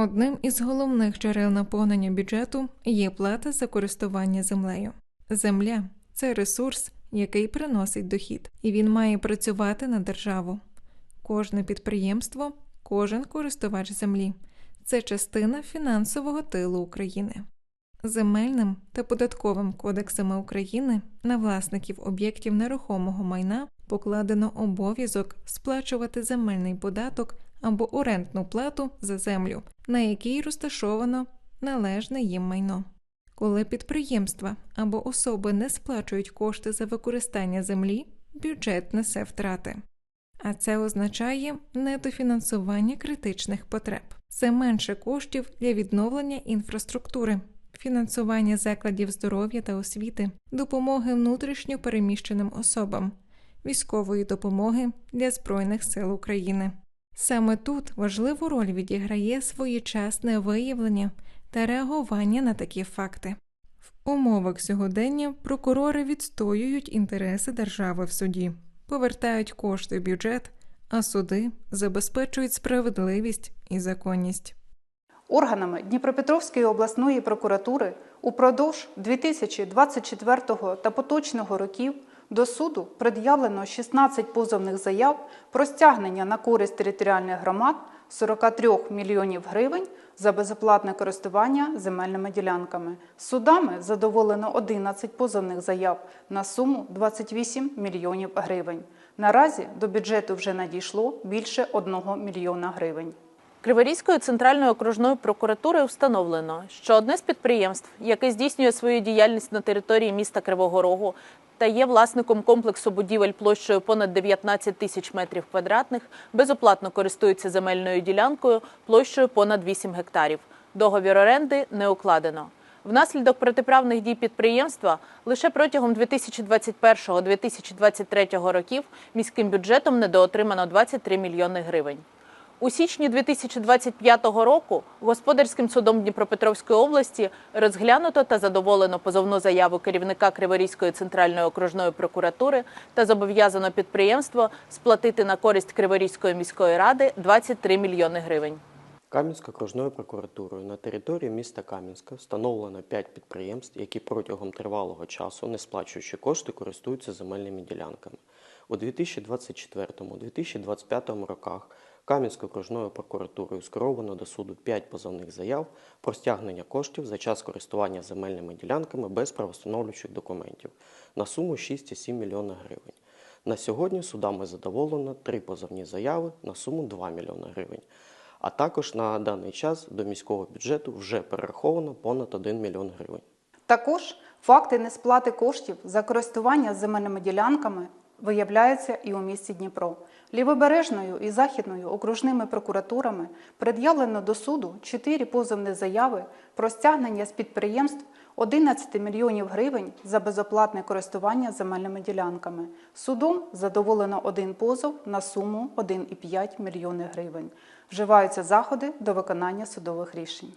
Одним із головних джерел наповнення бюджету є плата за користування землею. Земля це ресурс, який приносить дохід, і він має працювати на державу. Кожне підприємство, кожен користувач землі це частина фінансового тилу України. Земельним та податковим кодексами України на власників об'єктів нерухомого майна покладено обов'язок сплачувати земельний податок або орендну плату за землю, на якій розташовано належне їм майно. Коли підприємства або особи не сплачують кошти за використання землі, бюджет несе втрати. А це означає недофінансування критичних потреб. Це менше коштів для відновлення інфраструктури, фінансування закладів здоров'я та освіти, допомоги внутрішньо переміщеним особам, військової допомоги для Збройних сил України. Саме тут важливу роль відіграє своєчасне виявлення та реагування на такі факти. В умовах сьогодення прокурори відстоюють інтереси держави в суді, повертають кошти в бюджет, а суди забезпечують справедливість і законність. Органами Дніпропетровської обласної прокуратури упродовж 2024 та поточного років до суду пред'явлено 16 позовних заяв про стягнення на користь територіальних громад 43 мільйонів гривень за безоплатне користування земельними ділянками. Судами задоволено 11 позовних заяв на суму 28 мільйонів гривень. Наразі до бюджету вже надійшло більше 1 мільйона гривень. Криворізькою центральною окружною прокуратурою встановлено, що одне з підприємств, яке здійснює свою діяльність на території міста Кривого Рогу та є власником комплексу будівель площею понад 19 тисяч метрів квадратних, безоплатно користується земельною ділянкою площею понад 8 гектарів. Договір оренди не укладено. Внаслідок протиправних дій підприємства лише протягом 2021-2023 років міським бюджетом недоотримано 23 мільйони гривень. У січні 2025 року господарським судом Дніпропетровської області розглянуто та задоволено позовну заяву керівника Криворізької центральної окружної прокуратури та зобов'язано підприємство сплатити на користь Криворізької міської ради 23 мільйони гривень. Кам'янською окружною прокуратурою на території міста Кам'янська встановлено 5 підприємств, які протягом тривалого часу, не сплачуючи кошти, користуються земельними ділянками. У 2024-2025 роках Кам'янською окружною прокуратурою скеровано до суду 5 позовних заяв про стягнення коштів за час користування земельними ділянками без правостановлюючих документів на суму 6,7 млн гривень. На сьогодні судами задоволено 3 позовні заяви на суму 2 млн гривень. А також на даний час до міського бюджету вже перераховано понад 1 мільйон гривень. Також факти несплати коштів за користування земельними ділянками виявляються і у місті Дніпро. Лівобережною і західною окружними прокуратурами пред'явлено до суду 4 позовні заяви про стягнення з підприємств 11 мільйонів гривень за безоплатне користування земельними ділянками. Судом задоволено один позов на суму 1,5 мільйони гривень. Вживаються заходи до виконання судових рішень.